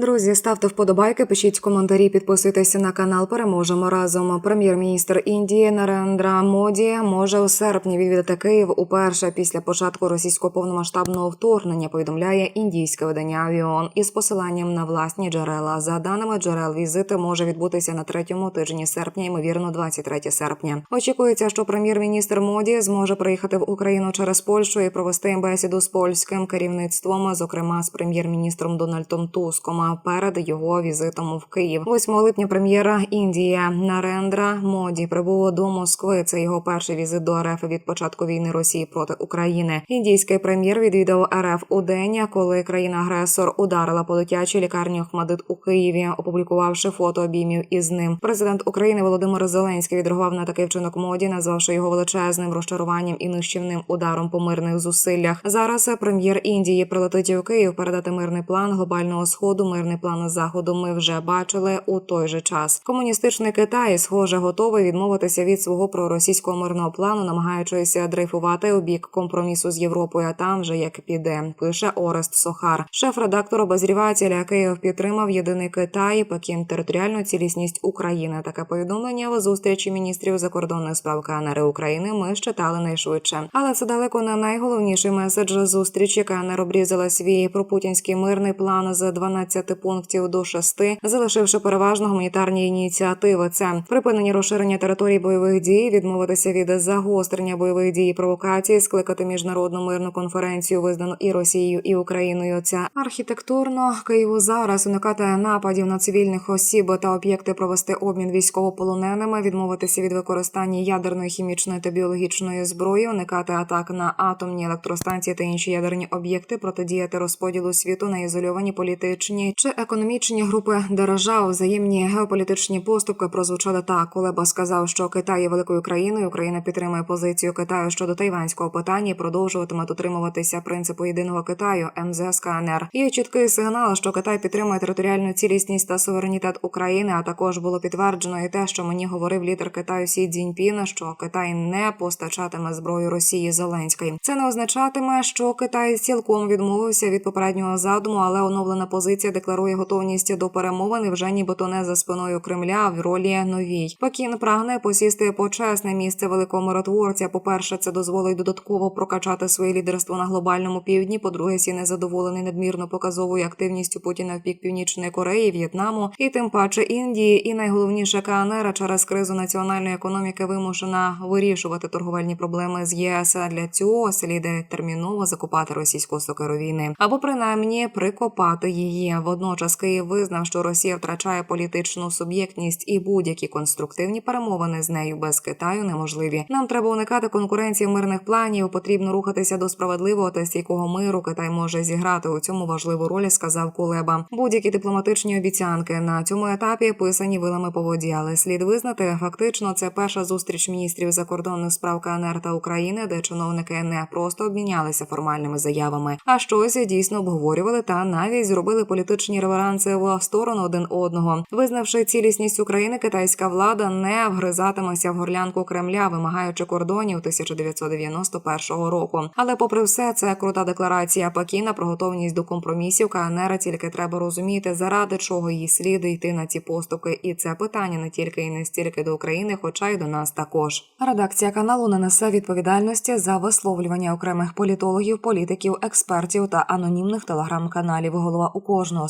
Друзі, ставте вподобайки, пишіть коментарі, підписуйтеся на канал. Переможемо разом. Прем'єр-міністр Індії Нарендра Моді може у серпні відвідати Київ уперше після початку російського повномасштабного вторгнення. Повідомляє індійське видання Авіон із посиланням на власні джерела. За даними джерел, візит може відбутися на третьому тижні серпня, ймовірно, 23 серпня. Очікується, що прем'єр-міністр Моді зможе приїхати в Україну через Польщу і провести бесіду з польським керівництвом, зокрема з прем'єр-міністром Дональдом Туском. Перед його візитом в Київ, 8 липня, прем'єра Індії Нарендра Моді прибув до Москви. Це його перший візит до РФ від початку війни Росії проти України. Індійський прем'єр відвідав РФ у день, коли країна-агресор ударила по дитячій лікарні Охмадит у Києві, опублікувавши фото обіймів із ним. Президент України Володимир Зеленський відреагував на такий вчинок моді, назвавши його величезним розчаруванням і нищівним ударом по мирних зусиллях. Зараз прем'єр Індії прилетить у Київ передати мирний план глобального сходу. Мирний план заходу ми вже бачили у той же час. Комуністичний Китай, схоже, готовий відмовитися від свого проросійського мирного плану, намагаючись дрейфувати у бік компромісу з Європою. А там вже як піде, пише Орест Сохар. Шеф-редактор обозрівателя Київ підтримав єдиний Китай, Пекін територіальну цілісність України. Таке повідомлення в зустрічі міністрів закордонних справ КНР України. Ми читали найшвидше, але це далеко не найголовніший меседж зустрічі. КНР обрізала свій пропутінський мирний план з 12 пунктів до 6, залишивши переважно гуманітарні ініціативи. Це припинення розширення територій бойових дій, відмовитися від загострення бойових дій і провокацій, скликати міжнародну мирну конференцію, визнану і Росією, і Україною. Це архітектурно Києву зараз уникати нападів на цивільних осіб та об'єкти, провести обмін військовополоненими, відмовитися від використання ядерної, хімічної та біологічної зброї, уникати атак на атомні електростанції та інші ядерні об'єкти, протидіяти розподілу світу на ізольовані політичні чи економічні групи держав. Взаємні геополітичні поступки прозвучали так. Кулеба сказав, що Китай є великою країною. Україна підтримує позицію Китаю щодо тайванського питання і продовжуватиме дотримуватися принципу єдиного Китаю МЗС КНР. Є чіткий сигнал, що Китай підтримує територіальну цілісність та суверенітет України. А також було підтверджено і те, що мені говорив лідер Китаю Сі Цзіньпін, що Китай не постачатиме зброю Росії Зеленської. Це не означатиме, що Китай цілком відмовився від попереднього задуму, але оновлена позиція декларує готовність до перемовин вже нібито не за спиною Кремля в ролі новій. Пекін прагне посісти почесне місце великого миротворця. По перше, це дозволить додатково прокачати своє лідерство на глобальному півдні. По-друге, сі незадоволений надмірно показовою активністю Путіна в бік Північної Кореї, В'єтнаму і тим паче Індії. І найголовніше КНР через кризу національної економіки вимушена вирішувати торговельні проблеми з ЄС. Для цього сліди терміново закупати російську сокеровійни або принаймні прикопати її. Водночас Київ визнав, що Росія втрачає політичну суб'єктність і будь-які конструктивні перемовини з нею без Китаю неможливі. Нам треба уникати конкуренції мирних планів. Потрібно рухатися до справедливого та стійкого миру. Китай може зіграти у цьому важливу роль, сказав Кулеба. Будь-які дипломатичні обіцянки на цьому етапі писані вилами по воді, але слід визнати, фактично це перша зустріч міністрів закордонних справ КНР та України, де чиновники не просто обмінялися формальними заявами, а щось дійсно обговорювали та навіть зробили політичні реверанси в сторону один одного. Визнавши цілісність України, китайська влада не вгризатиметься в горлянку Кремля, вимагаючи кордонів 1991 року. Але, попри все, це крута декларація Пекіна про готовність до компромісів. КНР тільки треба розуміти, заради чого їй слід йти на ці поступки. І це питання не тільки і не стільки до України, хоча й до нас також. Редакція каналу не несе відповідальності за висловлювання окремих політологів, політиків, експертів та анонімних телеграм-каналів. Голова у кожного